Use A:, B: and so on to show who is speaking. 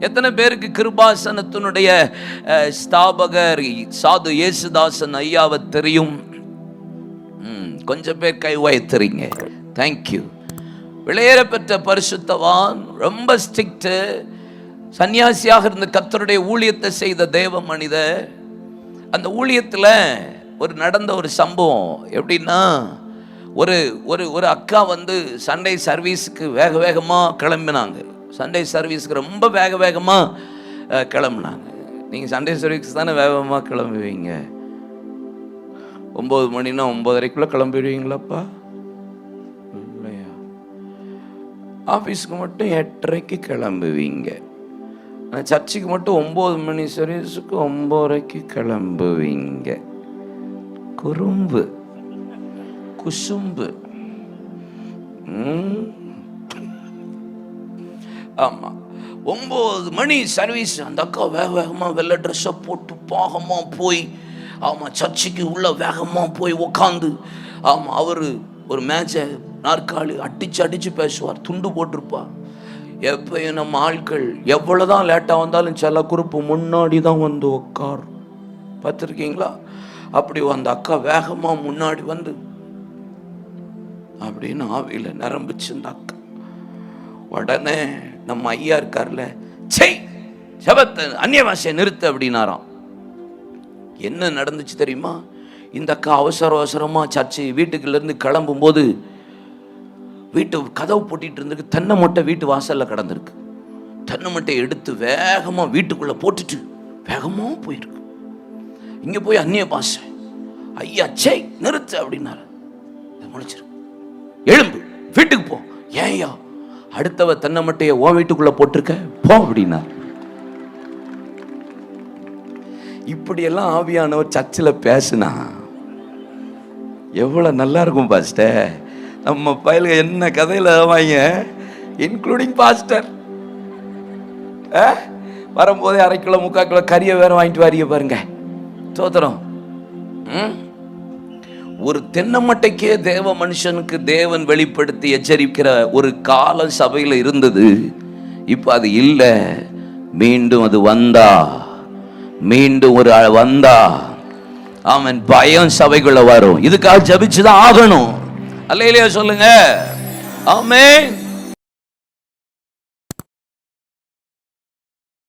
A: எத்தனை பேருக்கு கிருபாசனத்தினுடைய ஸ்தாபகர் சாது இயேசுதாசன் ஐயாவை தெரியும்? ம், கொஞ்சம் பேர் கை உயர்த்துறீங்க தேங்க்யூ விளையேற பெற்ற பரிசுத்தவான் ரொம்ப ஸ்ட்ரிக்ட்டு சன்னியாசியாக இருந்த கத்தருடைய ஊழியத்தை செய்த தேவ மனிதர் அந்த ஊழியத்தில் ஒரு நடந்த ஒரு சம்பவம் எப்படின்னா ஒரு ஒரு ஒரு அக்கா வந்து சண்டே சர்வீஸுக்கு வேக வேகமாக கிளம்பினாங்க. சண்டே சர்வீஸுக்கு ரொம்ப வேக வேகமாக கிளம்புனாங்க. நீங்கள் சண்டே சர்வீஸ் தானே வேகமாக கிளம்புவீங்க? ஒம்பது மணினா ஒம்பதரைக்குள்ளே கிளம்பிடுவீங்களாப்பா? இல்லையா ஆஃபீஸுக்கு மட்டும் எட்டரைக்கு கிளம்புவீங்க. சர்ச்சுக்கு மட்டும் ஒம்பது மணி சர்வீஸுக்கு ஒம்பதரைக்கு கிளம்புவீங்க. குறும்பு. குசும்பு. ம். ஆமாம் ஒம்பது மணி சர்வீஸ் அந்த அக்கா வேக வேகமாக வெள்ளை ட்ரெஸ்ஸை போட்டு பாகமாக போய் ஆமாம் சர்ச்சுக்கு உள்ள வேகமாக போய் உக்காந்து ஆமாம் அவர் ஒரு மேட்சை நாற்காலி அடித்து அடித்து பேசுவார் துண்டு போட்டிருப்பார் எப்பயும் நம்ம ஆட்கள் எவ்வளோ தான் லேட்டாக வந்தாலும் சில குரூப்பு முன்னாடி தான் வந்து உக்கார். பார்த்துருக்கீங்களா? அப்படி அந்த அக்கா வேகமாக முன்னாடி வந்து அப்படின்னு ஆவியில் நிரம்பிச்சு அந்த அக்கா. உடனே நம்ம ஐயா இருக்கார்ல. செய் ஜபத்தை அந்நிய பாஷையை நிறுத்து அப்படின்னாராம். என்ன நடந்துச்சு தெரியுமா? இந்த அக்கா அவசர அவசரமாக சர்ச்சு வீட்டுக்குள்ளேருந்து கிளம்பும்போது வீட்டு கதவு போட்டிகிட்டு இருந்திருக்கு. தென்னை மட்டை வீட்டு வாசலில் கிடந்திருக்கு. தென்னை மட்டையை எடுத்து வேகமாக வீட்டுக்குள்ளே போட்டுட்டு வேகமாக போயிருக்கு. இங்கே போய் அந்நிய பாஷை ஐயா செய் நிறுத்து அப்படின்னாரு. இதை முடிச்சிரு. எழும்பு வீட்டுக்கு போ. ஏன்யா அடுத்தவ தென்னை மட்டையை ஓ வீட்டுக்குள்ள போட்டிருக்க? போ அப்படின்னார் இப்படியெல்லாம் ஆவியானவர் சர்ச்சில் பேசுனா எவ்வளோ நல்லா இருக்கும் பாஸ்டர். நம்ம பயலுக என்ன கதையில் வாங்க இன்க்ளூடிங் பாஸ்டர் வரும்போதே அரை கிலோ முக்கால் கிலோ கறியை வேற வாங்கிட்டு வாரிய பாருங்க. சோத்திரம் ம்? ஒரு தென்னமட்டைக்கே தேவ மனுஷனுக்கு தேவன் வெளிப்படுத்தி எச்சரிக்கிற ஒரு காலம் சபையில் இருந்தது. இப்போ அது இல்லை. மீண்டும் அது வந்தா. மீண்டும் ஒரு வந்தா. அவன் பயம் சபைக்குள்ள வரும். இதுக்காக ஜபிச்சுதான் ஆகணும். அல்லையிலேயே சொல்லுங்க. ஆமே